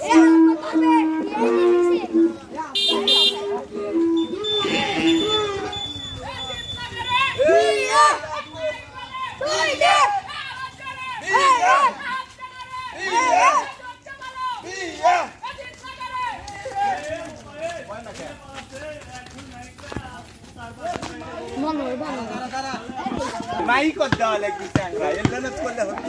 তো দিতেছে বিয়ে মাই কর দেওয়া লাগবে চ্যাংরা এলেনত করলে হতো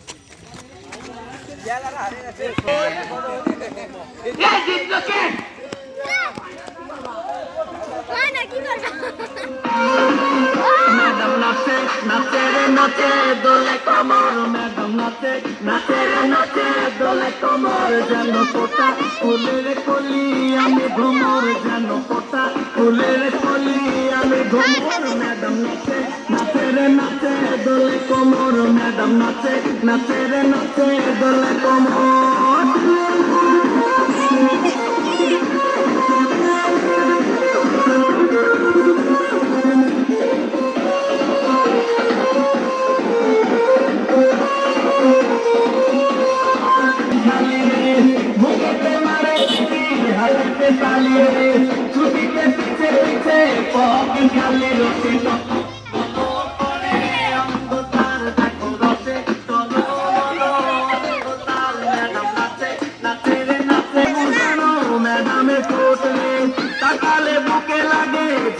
ম্যাডাম নাচে নাচে রে নাচে দোলে কমর ম্যাডাম নাচে নাচে রে নাচে দোলে কমর যেন পোতা ফুলের কলি আমি ঘুমর যেন পোতা ফুলের কলি আমি ঘুমর ম্যাডাম নাচে নাচে দোলে কমর ম্যাডাম নাচে নাচে রে নাচে, দোলে কমর ছুটিতে পিছে পিছে পকি খালি রসে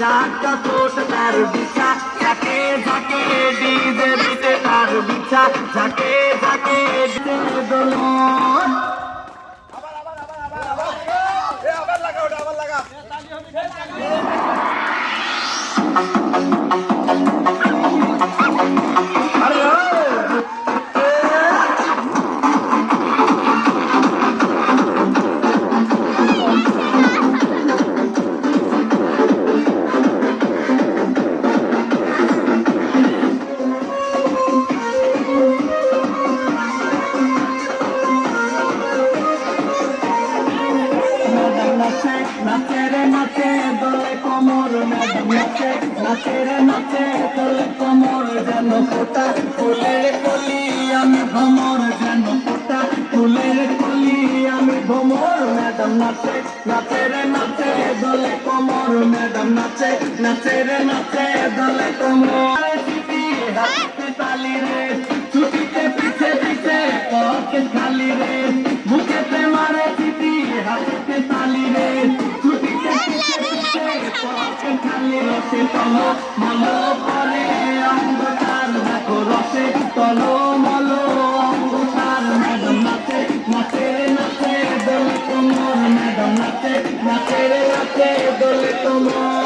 ঝাঁকা কোট তার বিছা যাকে যাকে ডিজে দিতে তার বিছা। যাকে যাকে ডিজে দোলন আবার লাগা নাচে নাচে রে নাচে দলে কোমর ম্যাডাম নাচে নাচে রে নাচে দলে কোমর যেন ফোটা, ফুলের কলি আমি ভ্রমর যেন ফোটা, ফুলের কলি আমি ভ্রমর ম্যাডাম নাচে নাচে রে নাচে দলে কোমর ম্যাডাম নাচে নাচে রে নাচে দলে কোমর। হাতে তালি রে রসে তল, মল করে অন্ধকার দেখো রসে তল, মল অন্ধকার ম্যাডাম নাচে নাচে নাচে দোলে তোমার ম্যাডাম নাচে নাচে নাচে দোলে কোমর